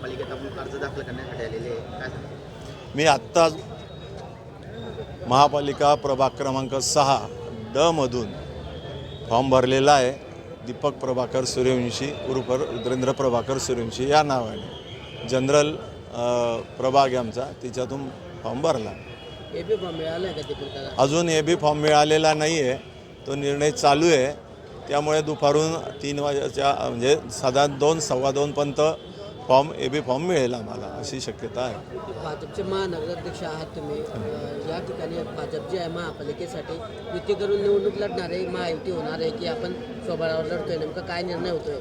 महापालिकेत आपण अर्ज दाखल करण्यासाठी आलेले आहे. काय मी आत्ता महापालिका प्रभाग क्रमांक सहा ड मधून फॉर्म भरलेला आहे. दीपक प्रभाकर सूर्यवंशी उर्फ रुद्रेंद्र प्रभाकर सूर्यवंशी या नावाने. जनरल प्रभाग आहे आमचा तिच्यातून फॉर्म भरला. अजून ए बी फॉर्म मिळालेला नाही आहे तो निर्णय चालू आहे. त्यामुळे दुपारून तीन वाजेच्या म्हणजे साधारण दोन सव्वा दोनपर्यंत फॉर्म ए बी फॉर्म मिळेल आम्हाला अशी शक्यता आहे. भाजपचे महानगराध्यक्ष आहात तुम्ही. या ठिकाणी भाजप जे आहे महापालिकेसाठी युती करून निवडणूक लढणार आहे महायुती होणार आहे की आपण स्वबळावर लढतोय नेमका काय निर्णय होतोय?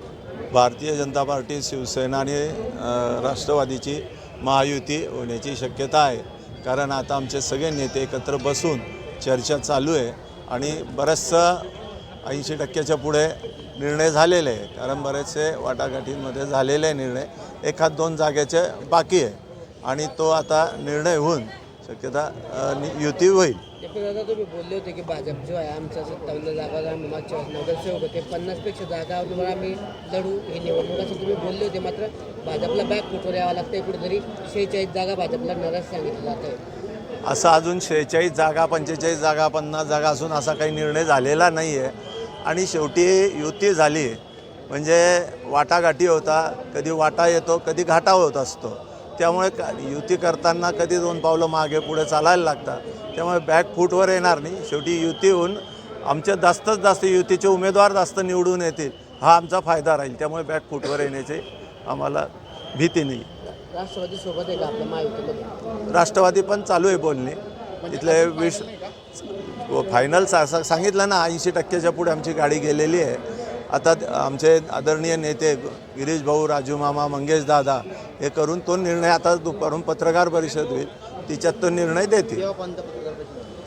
भारतीय जनता पार्टी शिवसेना आणि राष्ट्रवादीची महायुती होण्याची शक्यता आहे. कारण आता आमचे सगळे नेते एकत्र बसून चर्चा चालू आहे आणि बऱ्याचसा ऐंशी टक्क्याच्या पुढे निर्णय झालेले आहे कारण बरेचसे वाटाघाटींमध्ये झालेले निर्णय एखाद दोन जागेचे बाकी आहे. आणि तो आता निर्णय होऊन शक्यता युती होईल. दादा तुम्ही बोलले होते की भाजप जो आहे आमचा सत्तावन्न जागा आम्ही मागच्या नगरसेवक होते. पन्नासपेक्षा जागावर आम्ही लढू ही निवडणूक असं तुम्ही बोलले होते. मात्र भाजपला बॅक फुटवर यावं लागतंय कुठेतरी. शेहेचाळीस जागा भाजपला नरस सांगितलं जात आहे. असं अजून शेहेचाळीस जागा पंचेचाळीस जागा पन्नास जागा असून असा काही निर्णय झालेला नाही आहे आणि शेवटी युती झाली. म्हणजे वाटाघाटी होता. कधी वाटा येतो कधी घाटा होत असतो. त्यामुळे का युती करताना कधी दोन पावलं मागे पुढे चालायला लागतात. त्यामुळे बॅक फूटवर येणार नाही. शेवटी युती होऊन आमच्या जास्तच जास्त युतीचे उमेदवार जास्त निवडून येतील हा आमचा फायदा राहील. त्यामुळे बॅक फूटवर येण्याची आम्हाला भीती नाही. राष्ट्रवादी सोबत आहे का आपल्या राष्ट्रवादी पण चालू आहे बोलणे. तिथले विश फायनल सा सांगितलं ना ऐंशी टक्क्याच्या पुढे आमची गाडी गेलेली आहे. आता आमचे आदरणीय नेते गिरीश भाऊ राजू मामा मंगेश दादा हे करून तो निर्णय आता दुपारून पत्रकार परिषद होईल. तिच्यात तो निर्णय देतील.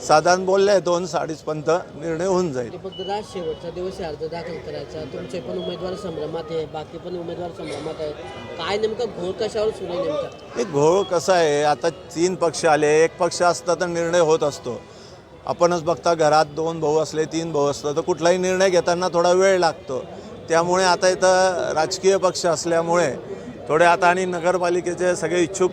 साधारण बोलले दोन साडीचपर्यंत निर्णय होऊन जाईल. शेवटचा दिवस अर्ज दाखल करायचा. तुमचे पण उमेदवार संभ्रमात आहे बाकी पण उमेदवार संभ्रमात आहेत. काय नेमकं घोळ कशावर सुरू नेमका? घोळ कसा आहे? आता तीन पक्ष आले एक पक्ष असता तर निर्णय होत असतो. आपणच बघता घरात दोन भाऊ असले तीन भाऊ असलं तर कुठलाही निर्णय घेताना थोडा वेळ लागतो. त्यामुळे आता इथं राजकीय पक्ष असल्यामुळे थोडे आता आणि नगरपालिकेचे सगळे इच्छुक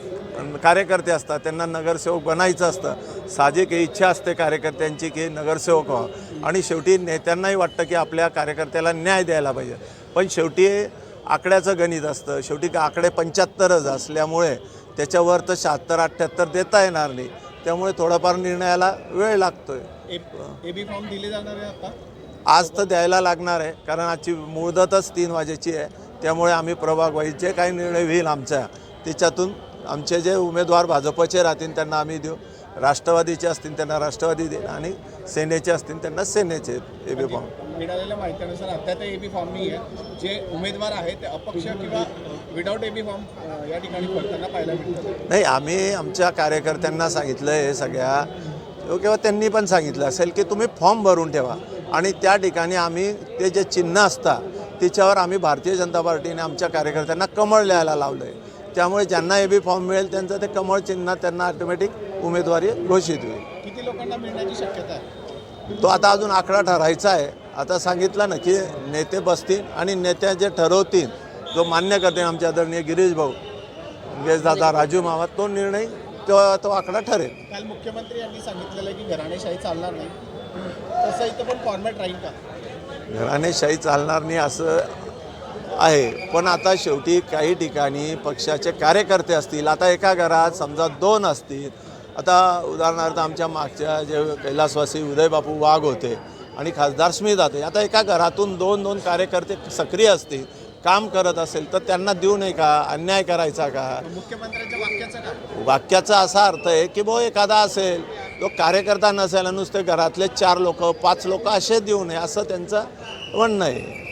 कार्यकर्ते असतात त्यांना नगरसेवक बनायचं असतं. साहजिक ही इच्छा असते कार्यकर्त्यांची की नगरसेवक व्हावं. आणि शेवटी नेत्यांनाही वाटतं की आपल्या कार्यकर्त्याला न्याय द्यायला पाहिजे. पण शेवटी आकड्याचं गणित असतं. शेवटी आकडे पंच्याहत्तरच असल्यामुळे त्याच्यावर तर शहात्तर अठ्ठ्याहत्तर देता येणार नाही. त्यामुळे थोडाफार निर्णयाला वेळ लागतोय. ए बी फॉर्म दिले जाणार आहे आता? आज तर द्यायला लागणार आहे कारण आजची मुदतच तीन वाजेची आहे. त्यामुळे आम्ही प्रभाग वाईज जे काही निर्णय होईल आमच्या त्याच्यातून आमचे जे उमेदवार भाजपचे राहतील त्यांना आम्ही देऊ. राष्ट्रवादीचे असतील त्यांना राष्ट्रवादी देईल आणि सेनेचे असतील त्यांना सेनेचे ए बी फॉर्म. मिळालेल्या माहितीनुसार अद्याप ए बी फॉर्म नाही आहे जे उमेदवार आहेत ते अपक्ष किंवा विदाऊट ए बी फॉर्म या ठिकाणी करताना पाहायला मिळतात नाही आम्ही आमच्या कार्यकर्त्यांना सांगितलं आहे सगळ्या. किंवा त्यांनी पण सांगितलं असेल की तुम्ही फॉर्म भरून ठेवा. आणि त्या ठिकाणी आम्ही ते जे चिन्ह असतात त्याच्यावर आम्ही भारतीय जनता पार्टीने आमच्या कार्यकर्त्यांना कमळ लिहायला लावलं आहे त्यामुळे ज्यांना ए बी फॉर्म मिळेल त्यांचं ते कमळ चिन्ह त्यांना ऑटोमॅटिक उमेदवारी घोषित होईल. किती लोकांना मिळण्याची शक्यता आहे? तो आता अजून आकडा ठरायचा आहे. आता सांगितलं ना की नेते बसतील आणि नेत्या जे ठरवतील जो मान्य करतील आमचे आदरणीय गिरीश भाऊ दादा राजू मामा तो निर्णय तो तो आकडा ठरेल. काल मुख्यमंत्री यांनी सांगितलेलं आहे की घराणेशाही चालणार नाही. तसं इथं पण फॉर्मॅट राहील का? घराणेशाही चालणार नाही असं आहे. पण आता शेवटी काही ठिकाणी पक्षाचे कार्यकर्ते असतील आता एका घरात समजा दोन असतील आता उदाहरणार्थ आमच्या मागच्या जे कैलासवासी उदयबापू वाघ होते आणि खासदार स्मित होते आता एका घरातून दोन दोन कार्यकर्ते सक्रिय असतील काम करत असेल तर त्यांना देऊ नये का? अन्याय करायचा का? मुख्यमंत्र्यांच्या वाक्याचं वाक्याचा असा अर्थ आहे की भाऊ एखादा असेल तो कार्यकर्ता नसेल नुसते घरातले चार लोक पाच लोक असे देऊ नये असं त्यांचं म्हणणं आहे.